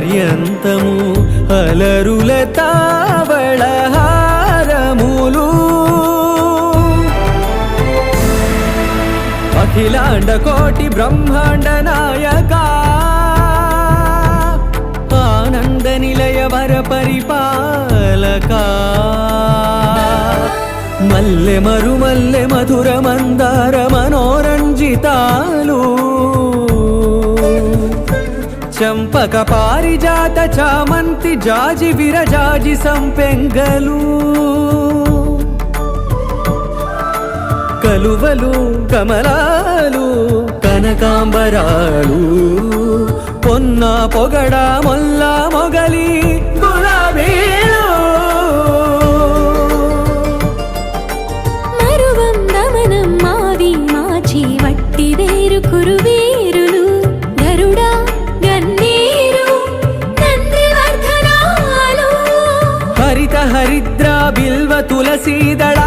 పర్యంతము అలరుల తావళహారములు. అఖిలాండ కోటి బ్రహ్మాండ నాయక. ఆనంద నిలయ వర పరిపాలక. మల్లె మరు మల్లె మధుర మందార మనోరంజితాలు. చంపక పారిజాత చామంతి జాజి విరజాజి సంపెంగలు. కలువలు కమలాలు కనకాంబరాలు పొన్న పొగడ మొల్ల హరిత హరిద్రా బిల్వ తులసీదళా